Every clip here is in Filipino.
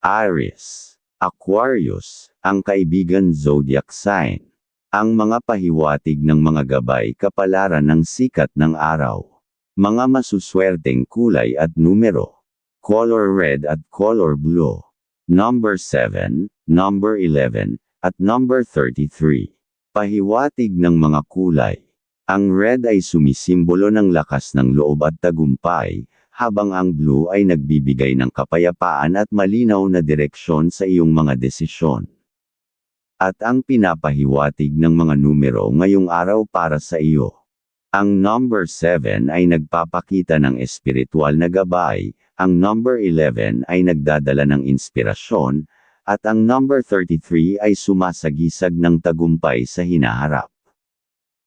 Aries, Aquarius, ang kaibigan zodiac sign. Ang mga pahiwatig ng mga gabay kapalaran ng sikat ng araw. Mga masuswerteng kulay at numero. Color red at color blue. Number 7, number 11, at number 33. Pahiwatig ng mga kulay. Ang red ay sumisimbolo ng lakas ng loob at tagumpay, habang ang blue ay nagbibigay ng kapayapaan at malinaw na direksyon sa iyong mga desisyon. At ang pinapahiwatig ng mga numero ngayong araw para sa iyo. Ang number 7 ay nagpapakita ng espiritual na gabay, ang number 11 ay nagdadala ng inspirasyon, at ang number 33 ay sumasagisag ng tagumpay sa hinaharap.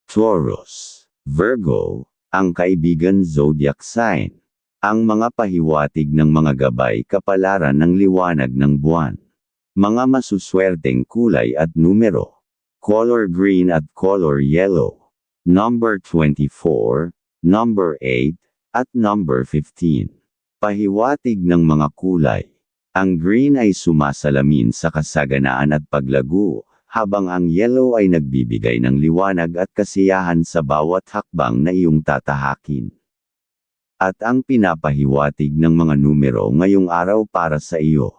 Taurus, Virgo, ang kaibigan zodiac sign. Ang mga pahiwatig ng mga gabay kapalaran ng liwanag ng buwan. Mga masuswerteng kulay at numero. Color green at color yellow. Number 24, number 8, at number 15. Pahiwatig ng mga kulay. Ang green ay sumasalamin sa kasaganaan at paglago, habang ang yellow ay nagbibigay ng liwanag at kasiyahan sa bawat hakbang na iyong tatahakin. At ang pinapahiwatig ng mga numero ngayong araw para sa iyo.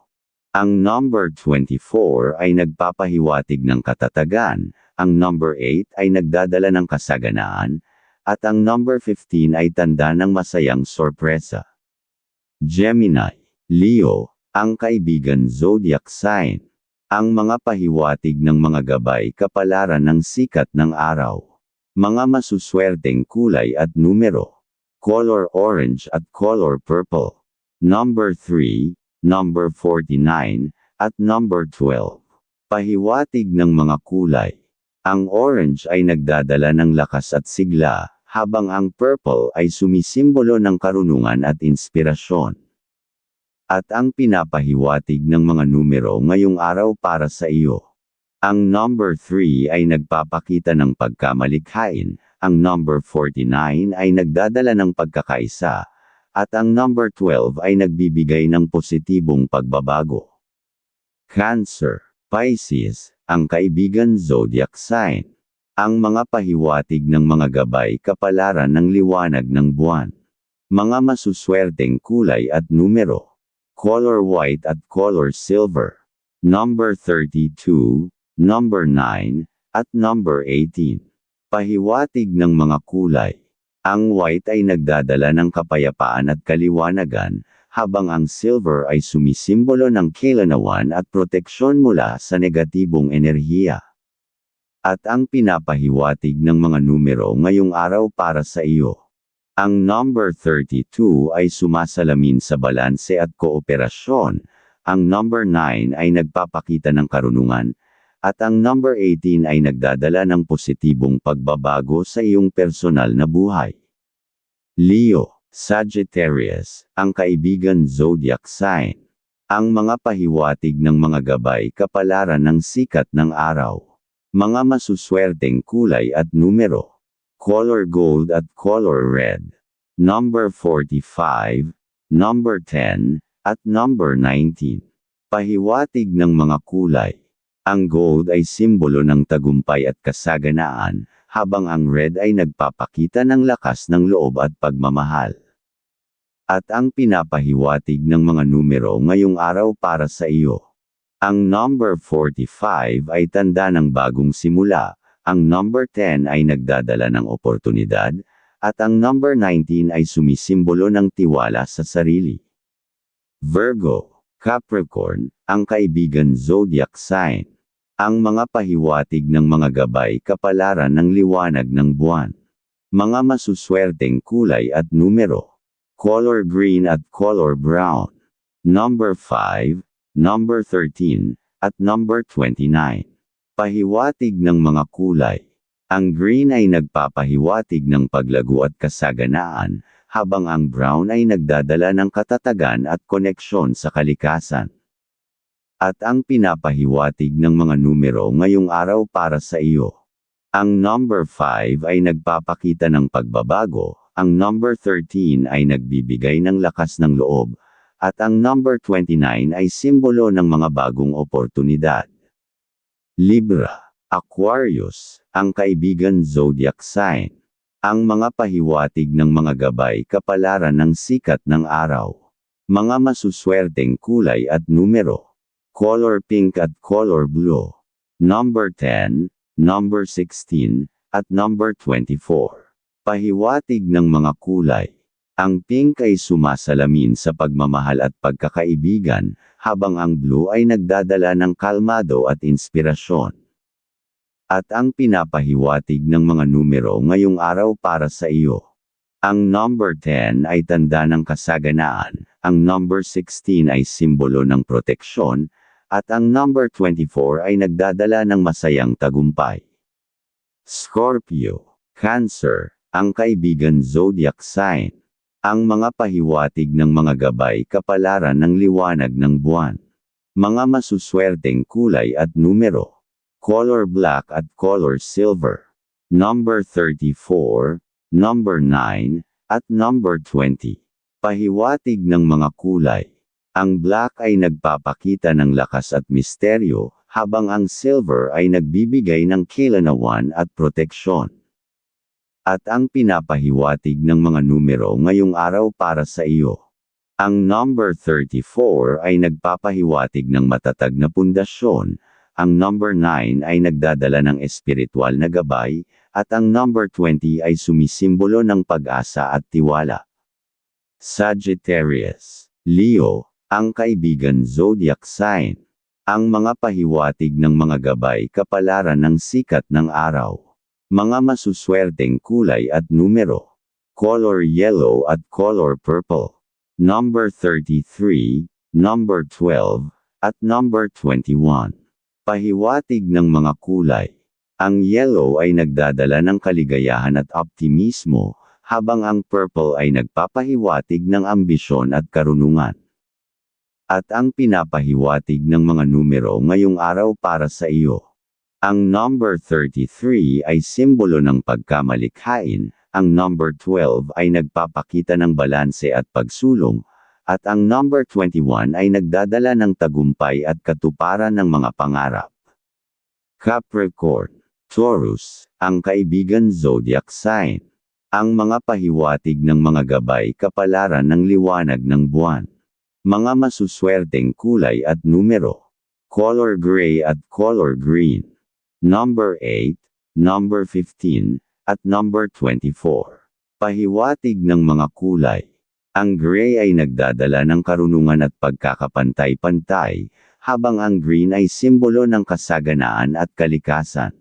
Ang number 24 ay nagpapahiwatig ng katatagan, ang number 8 ay nagdadala ng kasaganaan, at ang number 15 ay tanda ng masayang sorpresa. Gemini, Leo, ang kaibigan zodiac sign. Ang mga pahiwatig ng mga gabay kapalaran ng sikat ng araw. Mga masuswerteng kulay at numero color orange at color purple. Number 3, number 49, at number 12. Pahiwatig ng mga kulay. Ang orange ay nagdadala ng lakas at sigla, habang ang purple ay sumisimbolo ng karunungan at inspirasyon. At ang pinapahiwatig ng mga numero ngayong araw para sa iyo. Ang number 3 ay nagpapakita ng pagkamalikhain, ang number 49 ay nagdadala ng pagkakaisa, at ang number 12 ay nagbibigay ng positibong pagbabago. Cancer, Pisces, ang kaibigan zodiac sign. Ang mga pahiwatig ng mga gabay kapalaran ng liwanag ng buwan. Mga masuswerteng kulay at numero. Color white at color silver. Number 32, number 9, at number 18. Pahiwatig ng mga kulay. Ang white ay nagdadala ng kapayapaan at kaliwanagan, habang ang silver ay sumisimbolo ng kailanawan at proteksyon mula sa negatibong enerhiya. At ang pinapahiwatig ng mga numero ngayong araw para sa iyo. Ang number 32 ay sumasalamin sa balanse at kooperasyon, ang number 9 ay nagpapakita ng karunungan, at ang number 18 ay nagdadala ng positibong pagbabago sa iyong personal na buhay. Leo, Sagittarius, ang kaibigan zodiac sign. Ang mga pahiwatig ng mga gabay kapalaran ng sikat ng araw. Mga masuswerteng kulay at numero. Color gold at color red. Number 45, number 10, at number 19. Pahiwatig ng mga kulay. Ang gold ay simbolo ng tagumpay at kasaganaan, habang ang red ay nagpapakita ng lakas ng loob at pagmamahal. At ang pinapahiwatig ng mga numero ngayong araw para sa iyo. Ang number 45 ay tanda ng bagong simula, ang number 10 ay nagdadala ng oportunidad, at ang number 19 ay sumisimbolo ng tiwala sa sarili. Virgo, Capricorn, ang kaibigan zodiac sign. Ang mga pahiwatig ng mga gabay kapalaran ng liwanag ng buwan. Mga masuswerteng kulay at numero. Color green at color brown. Number 5, number 13, at number 29. Pahiwatig ng mga kulay. Ang green ay nagpapahiwatig ng paglago at kasaganaan, habang ang brown ay nagdadala ng katatagan at koneksyon sa kalikasan. At ang pinapahiwatig ng mga numero ngayong araw para sa iyo. Ang number 5 ay nagpapakita ng pagbabago, ang number 13 ay nagbibigay ng lakas ng loob, at ang number 29 ay simbolo ng mga bagong oportunidad. Libra, Aquarius, ang kaibigan zodiac sign. Ang mga pahiwatig ng mga gabay kapalaran ng sikat ng araw. Mga masuswerteng kulay at numero. Color pink at color blue. Number 10, number 16, at number 24. Pahiwatig ng mga kulay. Ang pink ay sumasalamin sa pagmamahal at pagkakaibigan, habang ang blue ay nagdadala ng kalmado at inspirasyon. At ang pinapahiwatig ng mga numero ngayong araw para sa iyo. Ang number 10 ay tanda ng kasaganaan, ang number 16 ay simbolo ng proteksyon, at ang number 24 ay nagdadala ng masayang tagumpay. Scorpio, Cancer, ang kaibigan zodiac sign. Ang mga pahiwatig ng mga gabay kapalaran ng liwanag ng buwan. Mga masuswerteng kulay at numero color black at color silver. Number 34, number 9, at number 20. Pahiwatig ng mga kulay. Ang black ay nagpapakita ng lakas at misteryo, habang ang silver ay nagbibigay ng kilanawan at proteksyon. At ang pinapahiwatig ng mga numero ngayong araw para sa iyo. Ang number 34 ay nagpapahiwatig ng matatag na pundasyon, ang number 9 ay nagdadala ng espiritual na gabay, at ang number 20 ay sumisimbolo ng pag-asa at tiwala. Sagittarius, Leo, ang kaibigan zodiac sign. Ang mga pahiwatig ng mga gabay kapalaran ng sikat ng araw. Mga masuswerteng kulay at numero. Color yellow at color purple. Number 33, number 12, at number 21. Pahiwatig ng mga kulay. Ang yellow ay nagdadala ng kaligayahan at optimismo, habang ang purple ay nagpapahiwatig ng ambisyon at karunungan. At ang pinapahiwatig ng mga numero ngayong araw para sa iyo. Ang number 33 ay simbolo ng pagkamalikhain, ang number 12 ay nagpapakita ng balanse at pagsulong, at ang number 21 ay nagdadala ng tagumpay at katuparan ng mga pangarap. Capricorn, Taurus, ang kaibigan zodiac sign. Ang mga pahiwatig ng mga gabay kapalaran ng liwanag ng buwan. Mga masuswerteng kulay at numero. Color gray at color green. Number 8, number 15, at number 24. Pahiwatig ng mga kulay. Ang gray ay nagdadala ng karunungan at pagkakapantay-pantay, habang ang green ay simbolo ng kasaganaan at kalikasan.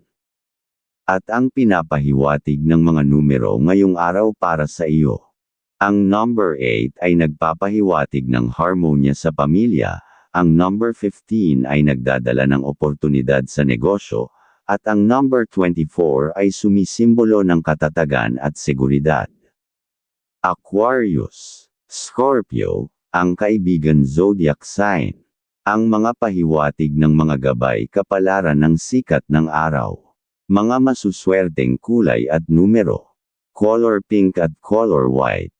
At ang pinapahiwatig ng mga numero ngayong araw para sa iyo. Ang number 8 ay nagpapahiwatig ng harmonya sa pamilya, ang number 15 ay nagdadala ng oportunidad sa negosyo, at ang number 24 ay sumisimbolo ng katatagan at seguridad. Aquarius, Scorpio, ang kaibigan zodiac sign. Ang mga pahiwatig ng mga gabay kapalaran ng sikat ng araw. Mga masuswerteng kulay at numero. Color pink at color white.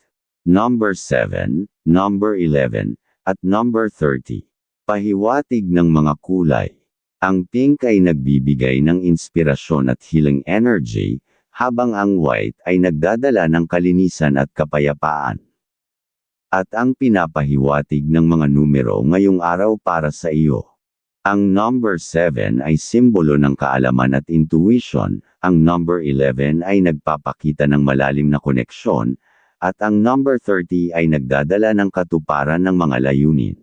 Number 7, number 11, at number 30. Pahiwatig ng mga kulay. Ang pink ay nagbibigay ng inspirasyon at healing energy, habang ang white ay nagdadala ng kalinisan at kapayapaan. At ang pinapahiwatig ng mga numero ngayong araw para sa iyo. Ang number 7 ay simbolo ng kaalaman at intuition, ang number 11 ay nagpapakita ng malalim na koneksyon, at ang number 30 ay nagdadala ng katuparan ng mga layunin.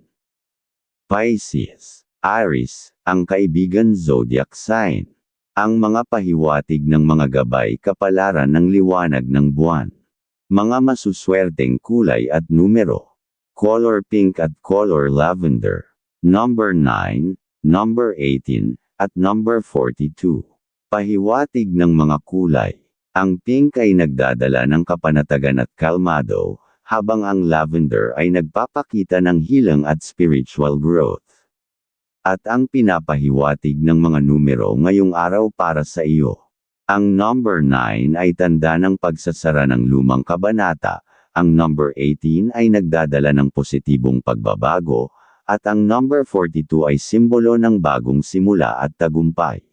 Pisces, Aries, ang kaibigan zodiac sign ang mga pahiwatig ng mga gabay kapalaran ng liwanag ng buwan. Mga masuswerteng kulay at numero. Color pink at color lavender. Number 9, number 18, at number 42. Pahiwatig ng mga kulay. Ang pink ay nagdadala ng kapanatagan at kalmado, habang ang lavender ay nagpapakita ng hilang at spiritual growth. At ang pinapahiwatig ng mga numero ngayong araw para sa iyo. Ang number 9 ay tanda ng pagsasara ng lumang kabanata, ang number 18 ay nagdadala ng positibong pagbabago, at ang number 42 ay simbolo ng bagong simula at tagumpay.